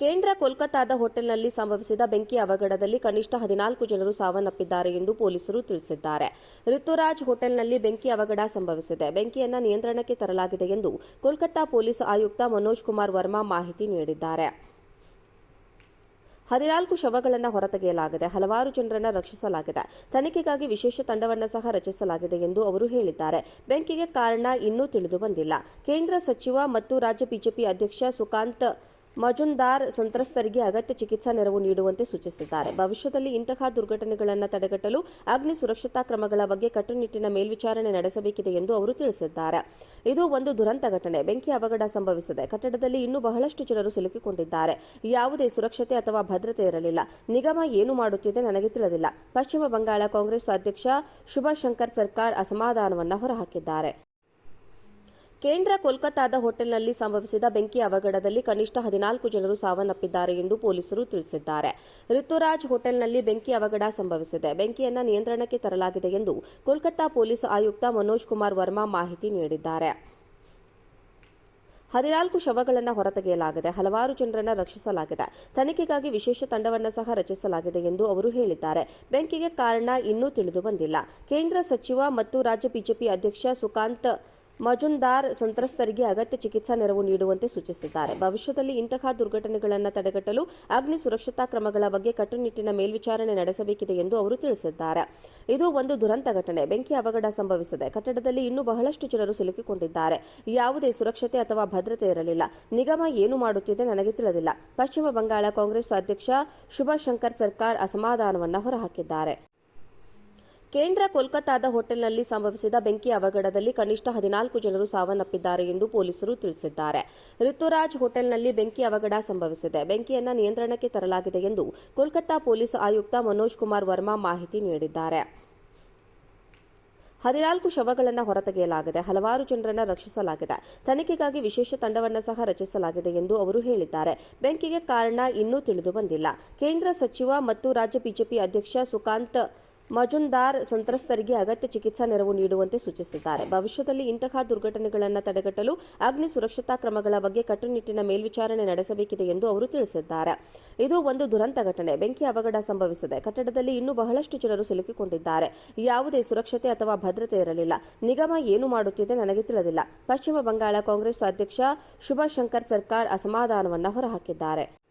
ಕೇಂದ್ರ ಕೋಲ್ಕತ್ತಾದ ಹೋಟೆಲ್ನಲ್ಲಿ ಸಂಭವಿಸಿದ ಬೆಂಕಿ ಅವಘಡದಲ್ಲಿ ಕನಿಷ್ಠ ಹದಿನಾಲ್ಕು ಜನರು ಸಾವನ್ನಪ್ಪಿದ್ದಾರೆ ಎಂದು ಪೊಲೀಸರು ತಿಳಿಸಿದ್ದಾರೆ. ಋತುರಾಜ್ ಹೋಟೆಲ್ನಲ್ಲಿ ಬೆಂಕಿ ಅವಘಡ ಸಂಭವಿಸಿದೆ. ಬೆಂಕಿಯನ್ನು ನಿಯಂತ್ರಣಕ್ಕೆ ತರಲಾಗಿದೆ ಎಂದು ಕೋಲ್ಕತ್ತಾ ಪೊಲೀಸ್ ಆಯುಕ್ತ ಮನೋಜ್ ಕುಮಾರ್ ವರ್ಮಾ ಮಾಹಿತಿ ನೀಡಿದ್ದಾರೆ. ಹದಿನಾಲ್ಕು ಶವಗಳನ್ನು ಹೊರತೆಗೆಯಲಾಗಿದೆ. ಹಲವಾರು ಜನರನ್ನು ರಕ್ಷಿಸಲಾಗಿದೆ. ತನಿಖೆಗಾಗಿ ವಿಶೇಷ ತಂಡವನ್ನು ಸಹ ರಚಿಸಲಾಗಿದೆ ಎಂದು ಅವರು ಹೇಳಿದ್ದಾರೆ. ಬೆಂಕಿಗೆ ಕಾರಣ ಇನ್ನೂ ತಿಳಿದು ಬಂದಿಲ್ಲ. ಕೇಂದ್ರ ಸಚಿವ ಮತ್ತು ರಾಜ್ಯ ಬಿಜೆಪಿ ಅಧ್ಯಕ್ಷ ಸುಕಾಂತ್ ಮಜುಂದಾರ್ ಸಂತ್ರಸ್ತರಿಗೆ ಅಗತ್ಯ ಚಿಕಿತ್ಸಾ ನೆರವು ನೀಡುವಂತೆ ಸೂಚಿಸಿದ್ದಾರೆ. ಭವಿಷ್ಯದಲ್ಲಿ ಇಂತಹ ದುರ್ಘಟನೆಗಳನ್ನು ತಡೆಗಟ್ಟಲು ಅಗ್ನಿ ಸುರಕ್ಷತಾ ಕ್ರಮಗಳ ಬಗ್ಗೆ ಕಟ್ಟುನಿಟ್ಟಿನ ಮೇಲ್ವಿಚಾರಣೆ ನಡೆಸಬೇಕಿದೆ ಎಂದು ಅವರು ತಿಳಿಸಿದ್ದಾರೆ. ಇದು ಒಂದು ದುರಂತ ಘಟನೆ. ಬೆಂಕಿ ಅವಘಡ ಸಂಭವಿಸಿದೆ. ಕಟ್ಟಡದಲ್ಲಿ ಇನ್ನೂ ಬಹಳಷ್ಟು ಜನರು ಸಿಲುಕಿಕೊಂಡಿದ್ದಾರೆ. ಯಾವುದೇ ಸುರಕ್ಷತೆ ಅಥವಾ ಭದ್ರತೆ ಇರಲಿಲ್ಲ. ನಿಗಮ ಏನು ಮಾಡುತ್ತಿದೆ ನನಗೆ ತಿಳಿದಿಲ್ಲ. ಪಶ್ಚಿಮ ಬಂಗಾಳ ಕಾಂಗ್ರೆಸ್ ಅಧ್ಯಕ್ಷ ಶುಭಾಶಂಕರ್ ಸರ್ಕಾರ್ ಅಸಮಾಧಾನವನ್ನು ಹೊರಹಾಕಿದ್ದಾರೆ. ಕೇಂದ್ರ ಕೋಲ್ಕತ್ತಾದ ಹೋಟೆಲ್ನಲ್ಲಿ ಸಂಭವಿಸಿದ ಬೆಂಕಿ ಅವಘಡದಲ್ಲಿ ಕನಿಷ್ಠ ಹದಿನಾಲ್ಕು ಜನರು ಸಾವನ್ನಪ್ಪಿದ್ದಾರೆ ಎಂದು ಪೊಲೀಸರು ತಿಳಿಸಿದ್ದಾರೆ. ಋತುರಾಜ್ ಹೋಟೆಲ್ನಲ್ಲಿ ಬೆಂಕಿ ಅವಘಡ ಸಂಭವಿಸಿದೆ. ಬೆಂಕಿಯನ್ನು ನಿಯಂತ್ರಣಕ್ಕೆ ತರಲಾಗಿದೆ ಎಂದು ಕೋಲ್ಕತ್ತಾ ಪೊಲೀಸ್ ಆಯುಕ್ತ ಮನೋಜ್ ಕುಮಾರ್ ವರ್ಮಾ ಮಾಹಿತಿ ನೀಡಿದ್ದಾರೆ. ಹದಿನಾಲ್ಕು ಶವಗಳನ್ನು ಹೊರತೆಗೆಯಲಾಗಿದೆ. ಹಲವಾರು ಜನರನ್ನು ರಕ್ಷಿಸಲಾಗಿದೆ. ತನಿಖೆಗಾಗಿ ವಿಶೇಷ ತಂಡವನ್ನು ಸಹ ರಚಿಸಲಾಗಿದೆ ಎಂದು ಅವರು ಹೇಳಿದ್ದಾರೆ. ಬೆಂಕಿಗೆ ಕಾರಣ ಇನ್ನೂ ತಿಳಿದು ಬಂದಿಲ್ಲ. ಕೇಂದ್ರ ಸಚಿವ ಮತ್ತು ರಾಜ್ಯ ಬಿಜೆಪಿ ಅಧ್ಯಕ್ಷ ಸುಕಾಂತ್ ಮಜುಂದಾರ್ ಸಂತ್ರಸ್ತರಿಗೆ ಅಗತ್ಯ ಚಿಕಿತ್ಸಾ ನೆರವು ನೀಡುವಂತೆ ಸೂಚಿಸಿದ್ದಾರೆ. ಭವಿಷ್ಯದಲ್ಲಿ ಇಂತಹ ದುರ್ಘಟನೆಗಳನ್ನು ತಡೆಗಟ್ಟಲು ಅಗ್ನಿ ಸುರಕ್ಷತಾ ಕ್ರಮಗಳ ಬಗ್ಗೆ ಕಟ್ಟುನಿಟ್ಟಿನ ಮೇಲ್ವಿಚಾರಣೆ ನಡೆಸಬೇಕಿದೆ ಎಂದು ಅವರು ತಿಳಿಸಿದ್ದಾರೆ. ಇದು ಒಂದು ದುರಂತ ಘಟನೆ. ಬೆಂಕಿ ಅವಘಡ ಸಂಭವಿಸಿದೆ ಕಟ್ಟಡದಲ್ಲಿ ಇನ್ನೂ ಬಹಳಷ್ಟು ಜನರು ಸಿಲುಕಿಕೊಂಡಿದ್ದಾರೆ. ಯಾವುದೇ ಸುರಕ್ಷತೆ ಅಥವಾ ಭದ್ರತೆ ಇರಲಿಲ್ಲ. ನಿಗಮ ಏನು ಮಾಡುತ್ತಿದೆ ನನಗೆ ತಿಳಿದಿಲ್ಲ. ಪಶ್ಚಿಮ ಬಂಗಾಳ ಕಾಂಗ್ರೆಸ್ ಅಧ್ಯಕ್ಷ ಶುಭಾಶಂಕರ್ ಸರ್ಕಾರ್ ಅಸಮಾಧಾನವನ್ನು ಹೊರಹಾಕಿದ್ದಾರೆ. ಕೇಂದ್ರ ಕೋಲ್ಕತ್ತಾದ ಹೋಟೆಲ್ನಲ್ಲಿ ಸಂಭವಿಸಿದ ಬೆಂಕಿ ಅವಘಡದಲ್ಲಿ ಕನಿಷ್ಠ ಹದಿನಾಲ್ಕು ಜನರು ಸಾವನ್ನಪ್ಪಿದ್ದಾರೆ ಎಂದು ಪೊಲೀಸರು ತಿಳಿಸಿದ್ದಾರೆ. ಋತುರಾಜ್ ಹೋಟೆಲ್ನಲ್ಲಿ ಬೆಂಕಿ ಅವಘಡ ಸಂಭವಿಸಿದೆ. ಬೆಂಕಿಯನ್ನು ನಿಯಂತ್ರಣಕ್ಕೆ ತರಲಾಗಿದೆ ಎಂದು ಕೋಲ್ಕತ್ತಾ ಪೊಲೀಸ್ ಆಯುಕ್ತ ಮನೋಜ್ ಕುಮಾರ್ ವರ್ಮಾ ಮಾಹಿತಿ ನೀಡಿದ್ದಾರೆ. ಹದಿನಾಲ್ಕು ಶವಗಳನ್ನು ಹೊರತೆಗೆಯಲಾಗಿದೆ. ಹಲವಾರು ಜನರನ್ನು ರಕ್ಷಿಸಲಾಗಿದೆ. ತನಿಖೆಗಾಗಿ ವಿಶೇಷ ತಂಡವನ್ನು ಸಹ ರಚಿಸಲಾಗಿದೆ ಎಂದು ಅವರು ಹೇಳಿದ್ದಾರೆ. ಬೆಂಕಿಗೆ ಕಾರಣ ಇನ್ನೂ ತಿಳಿದು ಬಂದಿಲ್ಲ. ಕೇಂದ್ರ ಸಚಿವ ಮತ್ತು ರಾಜ್ಯ ಬಿಜೆಪಿ ಅಧ್ಯಕ್ಷ ಸುಕಾಂತ್ ಮಜುಂದಾರ್ ಸಂತ್ರಸ್ತರಿಗೆ ಅಗತ್ಯ ಚಿಕಿತ್ಸಾ ನೆರವು ನೀಡುವಂತೆ ಸೂಚಿಸಿದ್ದಾರೆ. ಭವಿಷ್ಯದಲ್ಲಿ ಇಂತಹ ದುರ್ಘಟನೆಗಳನ್ನು ತಡೆಗಟ್ಟಲು ಅಗ್ನಿ ಸುರಕ್ಷತಾ ಕ್ರಮಗಳ ಬಗ್ಗೆ ಕಟ್ಟುನಿಟ್ಟಿನ ಮೇಲ್ವಿಚಾರಣೆ ನಡೆಸಬೇಕಿದೆ ಎಂದು ಅವರು ತಿಳಿಸಿದ್ದಾರೆ. ಇದು ಒಂದು ದುರಂತ ಘಟನೆ. ಬೆಂಕಿ ಅವಘಡ ಸಂಭವಿಸಿದೆ. ಕಟ್ಟಡದಲ್ಲಿ ಇನ್ನೂ ಬಹಳಷ್ಟು ಜನರು ಸಿಲುಕಿಕೊಂಡಿದ್ದಾರೆ. ಯಾವುದೇ ಸುರಕ್ಷತೆ ಅಥವಾ ಭದ್ರತೆ ಇರಲಿಲ್ಲ. ನಿಗಮ ಏನು ಮಾಡುತ್ತಿದೆ ನನಗೆ ತಿಳಿದಿಲ್ಲ. ಪಶ್ಚಿಮ ಬಂಗಾಳ ಕಾಂಗ್ರೆಸ್ ಅಧ್ಯಕ್ಷ ಶುಭಶಂಕರ್ ಸರ್ಕಾರ್ ಅಸಮಾಧಾನವನ್ನು ಹೊರಹಾಕಿದ್ದಾರೆ.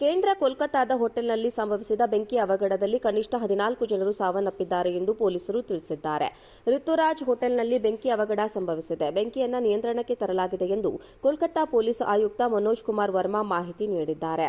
ಕೇಂದ್ರ ಕೋಲ್ಕತ್ತಾದ ಹೋಟೆಲ್ನಲ್ಲಿ ಸಂಭವಿಸಿದ ಬೆಂಕಿ ಅವಘಡದಲ್ಲಿ ಕನಿಷ್ಠ ಹದಿನಾಲ್ಕು ಜನರು ಸಾವನ್ನಪ್ಪಿದ್ದಾರೆ ಎಂದು ಪೊಲೀಸರು ತಿಳಿಸಿದ್ದಾರೆ. ಋತುರಾಜ್ ಹೋಟೆಲ್ನಲ್ಲಿ ಬೆಂಕಿ ಅವಘಡ ಸಂಭವಿಸಿದೆ. ಬೆಂಕಿಯನ್ನು ನಿಯಂತ್ರಣಕ್ಕೆ ತರಲಾಗಿದೆ ಎಂದು ಕೋಲ್ಕತ್ತಾ ಪೊಲೀಸ್ ಆಯುಕ್ತ ಮನೋಜ್ ಕುಮಾರ್ ವರ್ಮಾ ಮಾಹಿತಿ ನೀಡಿದ್ದಾರೆ.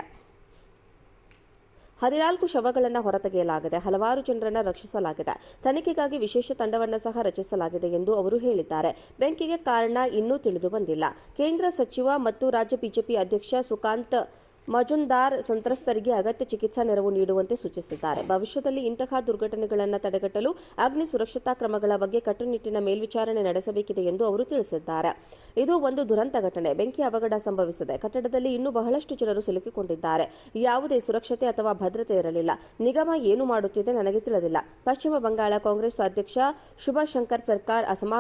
ಹದಿನಾಲ್ಕು ಶವಗಳನ್ನು ಹೊರತೆಗೆಯಲಾಗಿದೆ. ಹಲವಾರು ಜನರನ್ನು ರಕ್ಷಿಸಲಾಗಿದೆ. ತನಿಖೆಗಾಗಿ ವಿಶೇಷ ತಂಡವನ್ನು ಸಹ ರಚಿಸಲಾಗಿದೆ ಎಂದು ಅವರು ಹೇಳಿದ್ದಾರೆ. ಬೆಂಕಿಗೆ ಕಾರಣ ಇನ್ನೂ ತಿಳಿದು ಬಂದಿಲ್ಲ. ಕೇಂದ್ರ ಸಚಿವ ಮತ್ತು ರಾಜ್ಯ ಬಿಜೆಪಿ ಅಧ್ಯಕ್ಷ ಸುಕಾಂತ್ ಮಜುಂದಾರ್ ಸಂತ್ರಸ್ತರಿಗೆ ಅಗತ್ಯ ಚಿಕಿತ್ಸಾ ನೆರವು ನೀಡುವಂತೆ ಸೂಚಿಸಿದ್ದಾರೆ. ಭವಿಷ್ಯದಲ್ಲಿ ಇಂತಹ ದುರ್ಘಟನೆಗಳನ್ನು ತಡೆಗಟ್ಟಲು ಅಗ್ನಿ ಸುರಕ್ಷತಾ ಕ್ರಮಗಳ ಬಗ್ಗೆ ಕಟ್ಟುನಿಟ್ಟಿನ ಮೇಲ್ವಿಚಾರಣೆ ನಡೆಸಬೇಕಿದೆ ಎಂದು ಅವರು ತಿಳಿಸಿದ್ದಾರೆ. ಇದು ಒಂದು ದುರಂತ ಘಟನೆ. ಬೆಂಕಿ ಅವಘಡ ಸಂಭವಿಸಿದೆ. ಕಟ್ಟಡದಲ್ಲಿ ಇನ್ನೂ ಬಹಳಷ್ಟು ಜನರು ಸಿಲುಕಿಕೊಂಡಿದ್ದಾರೆ. ಯಾವುದೇ ಸುರಕ್ಷತೆ ಅಥವಾ ಭದ್ರತೆ ಇರಲಿಲ್ಲ. ನಿಗಮ ಏನು ಮಾಡುತ್ತಿದೆ ನನಗೆ ತಿಳಿದಿಲ್ಲ. ಪಶ್ಚಿಮ ಬಂಗಾಳ ಕಾಂಗ್ರೆಸ್ ಅಧ್ಯಕ್ಷ ಶುಭಾಶಂಕರ್ ಸರ್ಕಾರ್ ಅಸಮಾಧಾನ